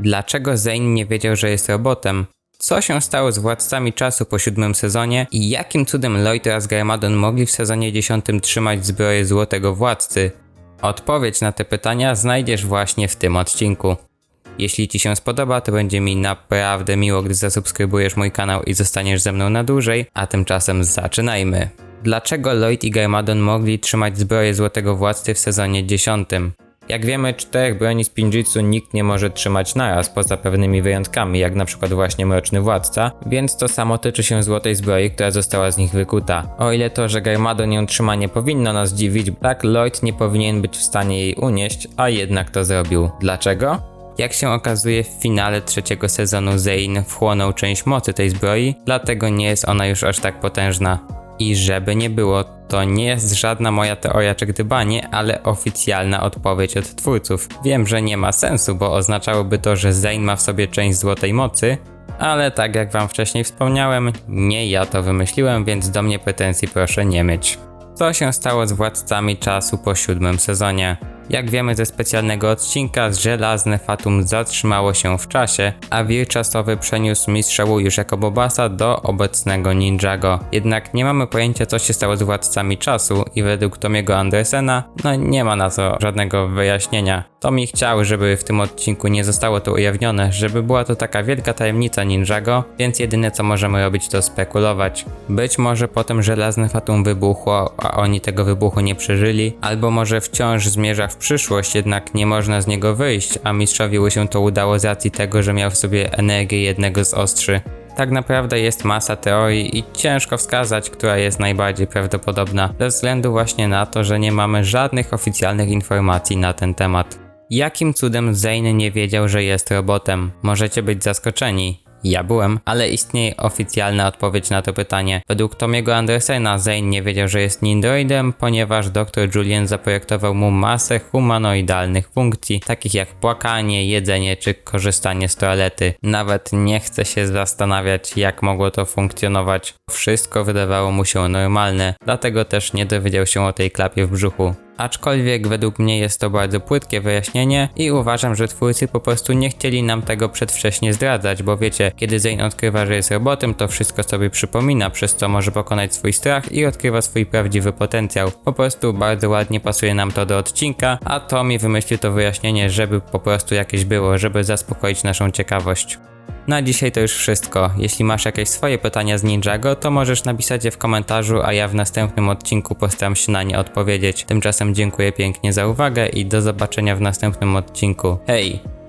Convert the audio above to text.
Dlaczego Zane nie wiedział, że jest robotem? Co się stało z władcami czasu po siódmym sezonie i jakim cudem Lloyd oraz Garmadon mogli w sezonie dziesiątym trzymać zbroję Złotego Władcy? Odpowiedź na te pytania znajdziesz właśnie w tym odcinku. Jeśli Ci się spodoba, to będzie mi naprawdę miło, gdy zasubskrybujesz mój kanał i zostaniesz ze mną na dłużej, a tymczasem zaczynajmy. Dlaczego Lloyd i Garmadon mogli trzymać zbroję Złotego Władcy w sezonie 10? Jak wiemy, czterech broni z Pinjitsu nikt nie może trzymać naraz, poza pewnymi wyjątkami, jak na przykład właśnie Mroczny Władca, więc to samo tyczy się Złotej Zbroi, która została z nich wykuta. O ile to, że Garmadon ją trzyma nie powinno nas dziwić, tak Lloyd nie powinien być w stanie jej unieść, a jednak to zrobił. Dlaczego? Jak się okazuje, w finale trzeciego sezonu Zane wchłonął część mocy tej zbroi, dlatego nie jest ona już aż tak potężna. I żeby nie było, to nie jest żadna moja teoria czy gdybanie, ale oficjalna odpowiedź od twórców. Wiem, że nie ma sensu, bo oznaczałoby to, że Zane ma w sobie część złotej mocy, ale tak jak wam wcześniej wspomniałem, nie ja to wymyśliłem, więc do mnie pretensji proszę nie mieć. Co się stało z władcami czasu po siódmym sezonie? Jak wiemy ze specjalnego odcinka, żelazne Fatum zatrzymało się w czasie, a wir czasowy przeniósł mistrza Wu już jako Bobasa do obecnego Ninjago. Jednak nie mamy pojęcia co się stało z władcami czasu i według Tomiego Andersena, no nie ma na to żadnego wyjaśnienia. Tomi chciał, żeby w tym odcinku nie zostało to ujawnione, żeby była to taka wielka tajemnica Ninjago, więc jedyne co możemy robić to spekulować. Być może potem żelazne Fatum wybuchło, a oni tego wybuchu nie przeżyli, albo może wciąż zmierza w przyszłość, jednak nie można z niego wyjść, a mistrzowi się to udało z racji tego, że miał w sobie energię jednego z ostrzy. Tak naprawdę jest masa teorii i ciężko wskazać, która jest najbardziej prawdopodobna, ze względu właśnie na to, że nie mamy żadnych oficjalnych informacji na ten temat. Jakim cudem Zane nie wiedział, że jest robotem? Możecie być zaskoczeni. Ja byłem, ale istnieje oficjalna odpowiedź na to pytanie. Według Tomiego Andersena Zane nie wiedział, że jest nindroidem, ponieważ dr Julian zaprojektował mu masę humanoidalnych funkcji, takich jak płakanie, jedzenie czy korzystanie z toalety. Nawet nie chce się zastanawiać, jak mogło to funkcjonować. Wszystko wydawało mu się normalne, dlatego też nie dowiedział się o tej klapie w brzuchu. Aczkolwiek według mnie jest to bardzo płytkie wyjaśnienie i uważam, że twórcy po prostu nie chcieli nam tego przedwcześnie zdradzać, bo wiecie, kiedy Zane odkrywa, że jest robotem, to wszystko sobie przypomina, przez co może pokonać swój strach i odkrywa swój prawdziwy potencjał. Po prostu bardzo ładnie pasuje nam to do odcinka, a Tommy wymyślił to wyjaśnienie, żeby po prostu jakieś było, żeby zaspokoić naszą ciekawość. Na dzisiaj to już wszystko. Jeśli masz jakieś swoje pytania z Ninjago, to możesz napisać je w komentarzu, a ja w następnym odcinku postaram się na nie odpowiedzieć. Tymczasem dziękuję pięknie za uwagę i do zobaczenia w następnym odcinku. Hej!